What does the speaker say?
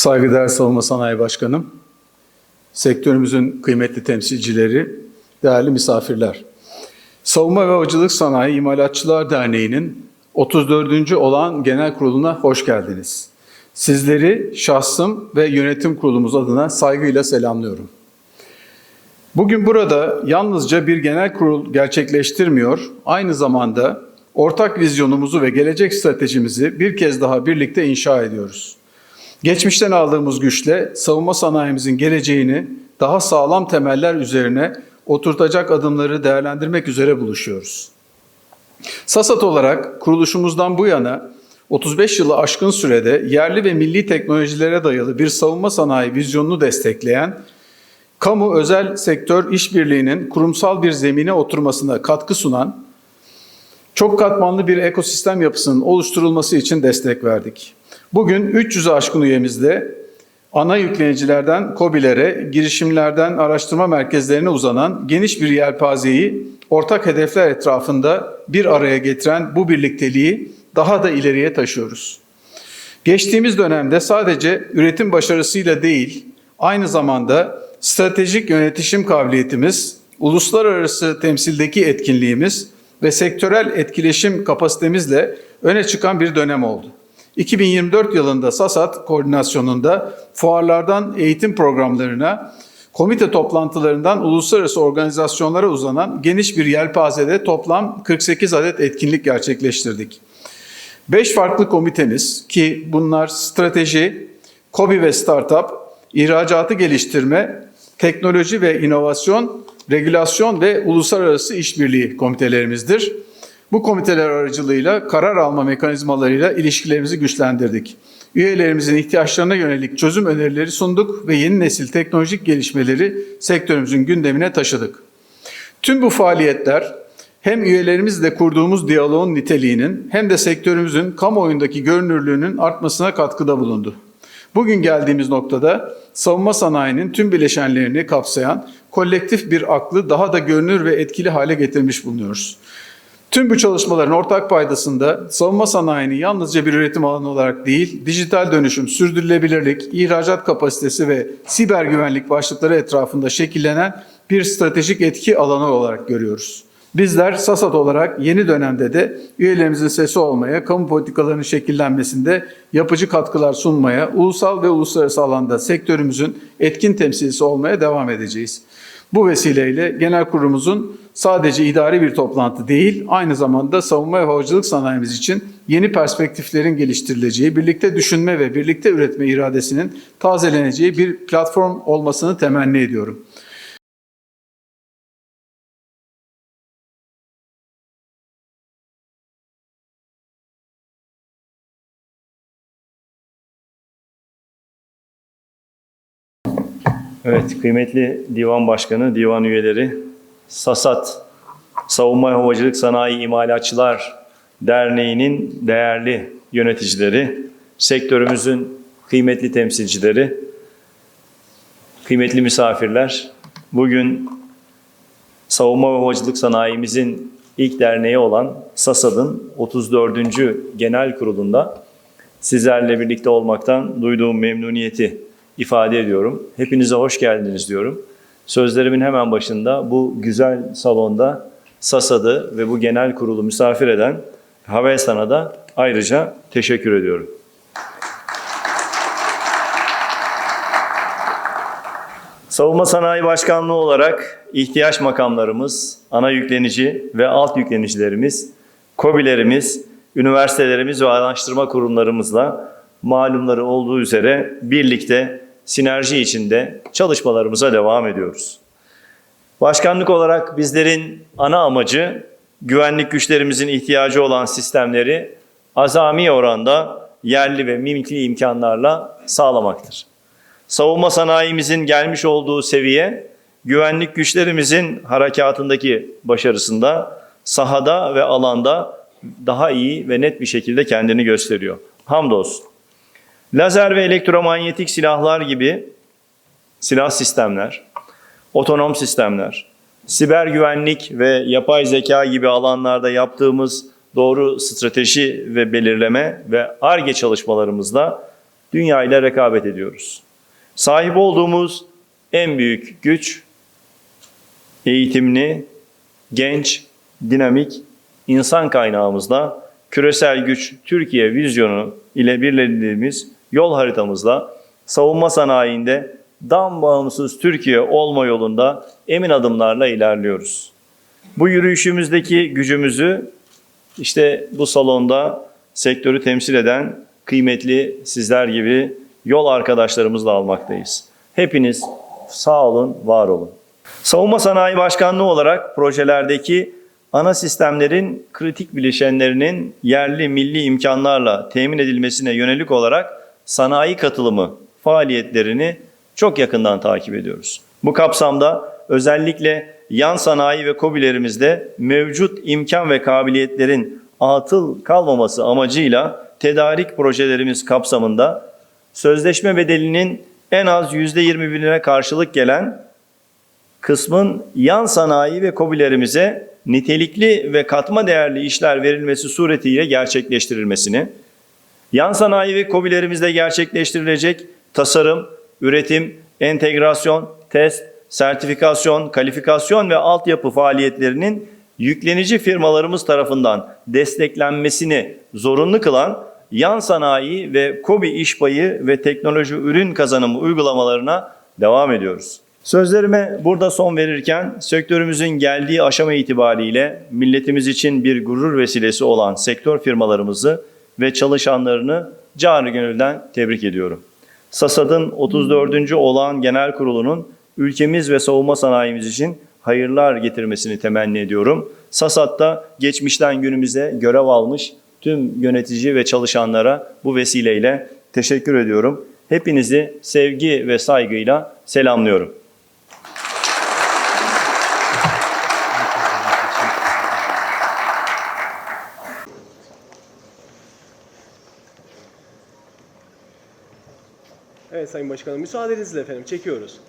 Saygıdeğer Savunma Sanayi Başkanım, sektörümüzün kıymetli temsilcileri, değerli misafirler. Savunma ve Havacılık Sanayi İmalatçılar Derneği'nin 34. olan genel kuruluna hoş geldiniz. Sizleri şahsım ve yönetim kurulumuz adına saygıyla selamlıyorum. Bugün burada yalnızca bir genel kurul gerçekleştirmiyor, aynı zamanda ortak vizyonumuzu ve gelecek stratejimizi bir kez daha birlikte inşa ediyoruz. Geçmişten aldığımız güçle savunma sanayimizin geleceğini daha sağlam temeller üzerine oturtacak adımları değerlendirmek üzere buluşuyoruz. SASAT olarak kuruluşumuzdan bu yana 35 yılı aşkın sürede yerli ve milli teknolojilere dayalı bir savunma sanayi vizyonunu destekleyen, kamu özel sektör işbirliğinin kurumsal bir zemine oturmasına katkı sunan, çok katmanlı bir ekosistem yapısının oluşturulması için destek verdik. Bugün 300'ü aşkın üyemizde ana yüklenicilerden COBİ'lere, girişimlerden araştırma merkezlerine uzanan geniş bir yelpazeyi ortak hedefler etrafında bir araya getiren bu birlikteliği daha da ileriye taşıyoruz. Geçtiğimiz dönemde sadece üretim başarısıyla değil, aynı zamanda stratejik yönetişim kabiliyetimiz, uluslararası temsildeki etkinliğimiz ve sektörel etkileşim kapasitemizle öne çıkan bir dönem oldu. 2024 yılında SASAT koordinasyonunda fuarlardan eğitim programlarına, komite toplantılarından uluslararası organizasyonlara uzanan geniş bir yelpazede toplam 48 adet etkinlik gerçekleştirdik. 5 farklı komitemiz ki bunlar strateji, KOBİ ve startup, ihracatı geliştirme, teknoloji ve inovasyon, regülasyon ve uluslararası işbirliği komitelerimizdir. Bu komiteler aracılığıyla karar alma mekanizmalarıyla ilişkilerimizi güçlendirdik. Üyelerimizin ihtiyaçlarına yönelik çözüm önerileri sunduk ve yeni nesil teknolojik gelişmeleri sektörümüzün gündemine taşıdık. Tüm bu faaliyetler hem üyelerimizle kurduğumuz diyaloğun niteliğinin hem de sektörümüzün kamuoyundaki görünürlüğünün artmasına katkıda bulundu. Bugün geldiğimiz noktada savunma sanayinin tüm bileşenlerini kapsayan kolektif bir aklı daha da görünür ve etkili hale getirmiş bulunuyoruz. Tüm bu çalışmaların ortak paydasında savunma sanayini yalnızca bir üretim alanı olarak değil, dijital dönüşüm, sürdürülebilirlik, ihracat kapasitesi ve siber güvenlik başlıkları etrafında şekillenen bir stratejik etki alanı olarak görüyoruz. Bizler SASAT olarak yeni dönemde de üyelerimizin sesi olmaya, kamu politikalarının şekillenmesinde yapıcı katkılar sunmaya, ulusal ve uluslararası alanda sektörümüzün etkin temsilcisi olmaya devam edeceğiz. Bu vesileyle genel kurulumuzun sadece idari bir toplantı değil, aynı zamanda savunma ve havacılık sanayimiz için yeni perspektiflerin geliştirileceği, birlikte düşünme ve birlikte üretme iradesinin tazeleneceği bir platform olmasını temenni ediyorum. Evet, kıymetli divan başkanı, divan üyeleri, SASAT, Savunma Havacılık Sanayi İmalatçılar Derneği'nin değerli yöneticileri, sektörümüzün kıymetli temsilcileri, kıymetli misafirler, bugün savunma ve havacılık sanayimizin ilk derneği olan SASAD'ın 34. genel kurulunda sizlerle birlikte olmaktan duyduğum memnuniyeti ifade ediyorum. Hepinize hoş geldiniz diyorum. Sözlerimin hemen başında bu güzel salonda SASAD'ı ve bu genel kurulu misafir eden Havelsan'a da ayrıca teşekkür ediyorum. Savunma Sanayi Başkanlığı olarak ihtiyaç makamlarımız, ana yüklenici ve alt yüklenicilerimiz, KOBİ'lerimiz, üniversitelerimiz ve araştırma kurumlarımızla malumları olduğu üzere birlikte sinerji içinde çalışmalarımıza devam ediyoruz. Başkanlık olarak bizlerin ana amacı güvenlik güçlerimizin ihtiyacı olan sistemleri azami oranda yerli ve mimikli imkanlarla sağlamaktır. Savunma sanayimizin gelmiş olduğu seviye güvenlik güçlerimizin harekatındaki başarısında sahada ve alanda daha iyi ve net bir şekilde kendini gösteriyor. Hamdolsun. Lazer ve elektromanyetik silahlar gibi silah sistemler, otonom sistemler, siber güvenlik ve yapay zeka gibi alanlarda yaptığımız doğru strateji ve belirleme ve ARGE çalışmalarımızla dünya ile rekabet ediyoruz. Sahip olduğumuz en büyük güç eğitimli, genç, dinamik insan kaynağımızla küresel güç Türkiye vizyonu ile birlediğimiz yol haritamızla savunma sanayinde dam bağımsız Türkiye olma yolunda emin adımlarla ilerliyoruz. Bu yürüyüşümüzdeki gücümüzü işte bu salonda sektörü temsil eden kıymetli sizler gibi yol arkadaşlarımızla almaktayız. Hepiniz sağ olun, var olun. Savunma Sanayi Başkanlığı olarak projelerdeki ana sistemlerin kritik bileşenlerinin yerli milli imkanlarla temin edilmesine yönelik olarak sanayi katılımı faaliyetlerini çok yakından takip ediyoruz. Bu kapsamda özellikle yan sanayi ve kobilerimizde mevcut imkan ve kabiliyetlerin atıl kalmaması amacıyla tedarik projelerimiz kapsamında sözleşme bedelinin en az %21'ine karşılık gelen kısmın yan sanayi ve kobilerimize nitelikli ve katma değerli işler verilmesi suretiyle gerçekleştirilmesini, yan sanayi ve kobilerimizde gerçekleştirilecek tasarım, üretim, entegrasyon, test, sertifikasyon, kalifikasyon ve altyapı faaliyetlerinin yüklenici firmalarımız tarafından desteklenmesini zorunlu kılan yan sanayi ve KOBİ iş payı ve teknoloji ürün kazanımı uygulamalarına devam ediyoruz. Sözlerime burada son verirken sektörümüzün geldiği aşama itibariyle milletimiz için bir gurur vesilesi olan sektör firmalarımızı ve çalışanlarını canı gönülden tebrik ediyorum. SASAD'ın 34. olağan genel kurulunun ülkemiz ve savunma sanayimiz için hayırlar getirmesini temenni ediyorum. SASAD'da geçmişten günümüze görev almış tüm yönetici ve çalışanlara bu vesileyle teşekkür ediyorum. Hepinizi sevgi ve saygıyla selamlıyorum. Evet Sayın Başkanım müsaadenizle efendim çekiyoruz.